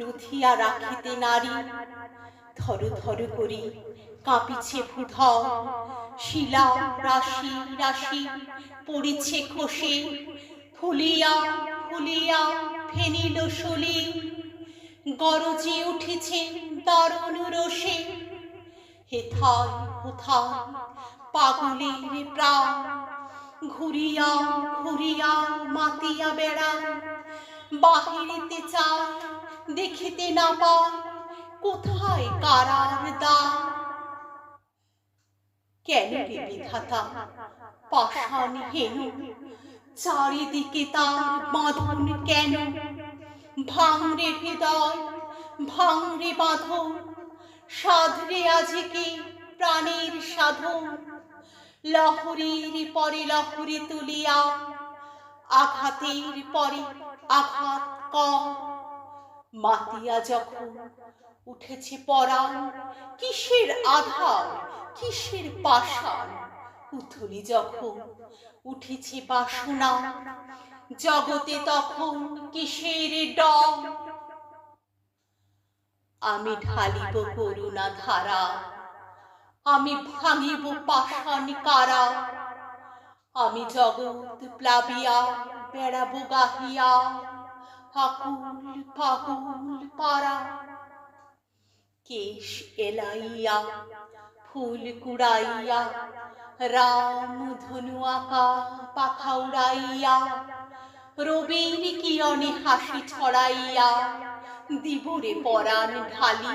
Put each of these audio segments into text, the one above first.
রুথিয়া রাখিতে নারী। থর থর করি কাঁপিছে ভূধর। শিলা, রাশি রাশি পড়িছে খসে। ফুলিয়া ফুলিয়া ফেনিল শলি গরজে উঠেছে দারুণ রোষে হেথায় হোথায় পাগলের প্রাণ। ঘুরিয়া ঘুরিয়া মাতিয়া বেড়া বাহিরেতে দেখিতে না পায় কোথায় কারার কেন রে বিধাতা? পাষাণ হেন, চারিদিকে তার বাঁধন কেন? ভাঙরে হৃদয়, ভাঙরে বাঁধন, সাধরে আজকে প্রাণের সাধন? লহরীর পরে লহরী তুলিয়া আঘাতের পরে আঘাত কর মাতিয়া যখন উঠেছে পরাণ, কিসের আধার, কিসের পাষাণ উথলি যখন উঠেছে বাসনা, জগতে তখন কিসের ডর আমি ঢালিব করুণা ধারা আমি ভাঙিব পাষাণ কারা? আমি জগৎ প্লাবিয়া, বেড়াবো গাহিয়া আকুল পাকুল পারা কেশ এলাইয়া, ফুল কুড়াইয়া, রাম ধনু আঁকা, পাখা উড়াইয়া রবির কিরণে হাসি ছড়াইয়া, দিবরে পরাণ ঢালি।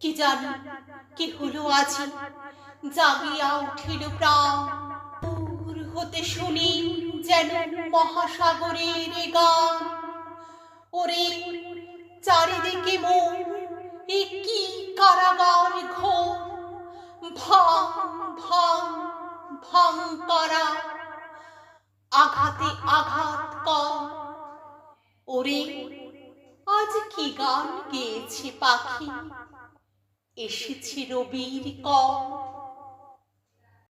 কি জানি, কি হলো আজি? জাগিয়া উঠিল প্রাণ। দূর হতে শুনি যেন মহাসাগরের গান। ওরে, চারিদিকে মন, এ কি কারাগার ঘোর ভাং ভাং করা? আঘাতে আঘাত কর। ওরে, আজ কি গান গেয়েছে পাখি? এসেছে রবির কর